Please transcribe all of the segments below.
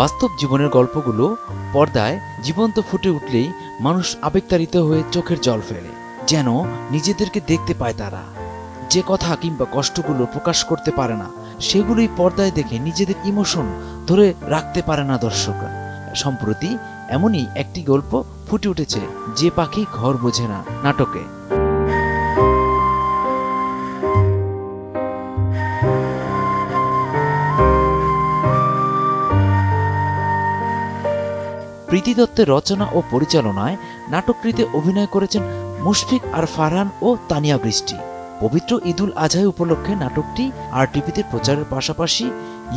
বাস্তব জীবনের গল্পগুলো পর্দায় জীবন্ত ফুটে উঠলেই মানুষ আবেগতাড়িত হয়ে চোখের জল ফেলে, যেন নিজেদেরকে দেখতে পায় তারা। যে কথা কিংবা কষ্টগুলো প্রকাশ করতে পারে না, সেগুলোই পর্দায় দেখে নিজেদের ইমোশন ধরে রাখতে পারে না দর্শকরা সম্প্রতি এমনই একটি গল্প ফুটে উঠেছে, যে পাখি ঘর বোঝে না, নাটকে। প্রীতি দত্তের রচনা ও পরিচালনায় নাটকটিতে অভিনয় করেছেন মুশফিক আর ফারহান ও তানিয়া বৃষ্টি। পবিত্র ঈদুল আজহাই উপলক্ষে নাটকটি আর টিভিতে প্রচারের পাশাপাশি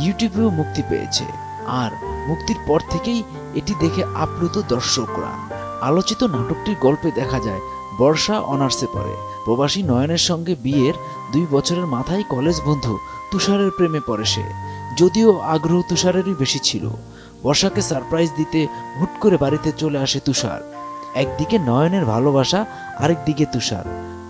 ইউটিউবেও মুক্তি পেয়েছে। আর মুক্তির পর থেকেই এটি দেখে আপ্লুত দর্শকরা। আলোচিত নাটকটির গল্পে দেখা যায়, বর্ষা অনার্সে পড়ে। প্রবাসী নয়নের সঙ্গে বিয়ের দুই বছরের মাথায় কলেজ বন্ধু তুষারের প্রেমে পড়ে সে। যদিও আগ্রহ তুষারেরই বেশি ছিল। বর্ষাকে সারপ্রাইজ দিতে হুট করে বাড়িতে চলে আসে তুষার। একদিকে নয়নের ভালোবাসা, আরেকদিকে তুষার।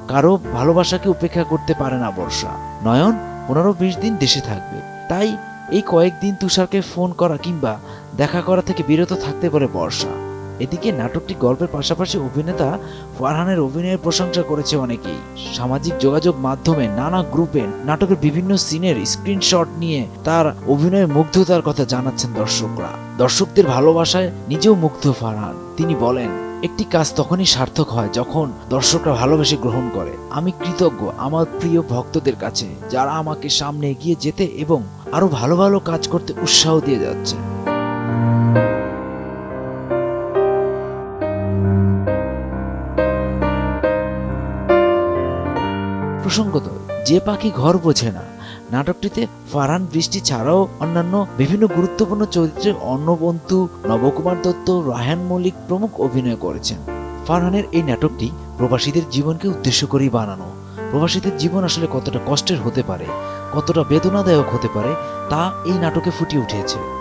কারও ভালোবাসাকে উপেক্ষা করতে পারে না বর্ষা। নয়ন পনেরো বিশ দিন দেশে থাকবে। তাই এই কয়েকদিন তুষারকে ফোন করা কিংবা দেখা করা থেকে বিরত থাকতে পারে বর্ষা। এদিকে নাটকটি গল্পের পাশাপাশি অভিনেতা ফারহানের অভিনয়ের প্রশংসা করেছে অনেকেই। সামাজিক যোগাযোগ মাধ্যমে নানা গ্রুপে নাটকের বিভিন্ন সিনের স্ক্রিনশট নিয়ে তার অভিনয়ের মুগ্ধতার কথা জানাচ্ছেন দর্শকরা। দর্শকদের ভালোবাসায় নিজেও মুগ্ধ ফারহান। তিনি বলেন, একটি কাজ তখনই সার্থক হয় যখন দর্শকরা ভালোবেসে গ্রহণ করে। আমি কৃতজ্ঞ আমার প্রিয় ভক্তদের কাছে, যারা আমাকে সামনে এগিয়ে যেতে এবং আরও ভালো ভালো কাজ করতে উৎসাহ দিয়ে যাচ্ছে প্রসঙ্গত যে পাখি ঘর বোঝে না। নাটকটিতে ফারহান বৃষ্টি ছাড়াও অন্যান্য বিভিন্ন গুরুত্বপূর্ণ চরিত্রে অন্নবন্তু, নবকুমার দত্ত, রায়হান মল্লিক প্রমুখ অভিনয় করেছেন। ফারহানের এই নাটকটি প্রবাসীদের জীবনকে উদ্দেশ্য করেই বানানো। প্রবাসীদের জীবন আসলে কতটা কষ্টের হতে পারে, কতটা বেদনাদায়ক হতে পারে, তা এই নাটকে ফুটিয়ে উঠেছে।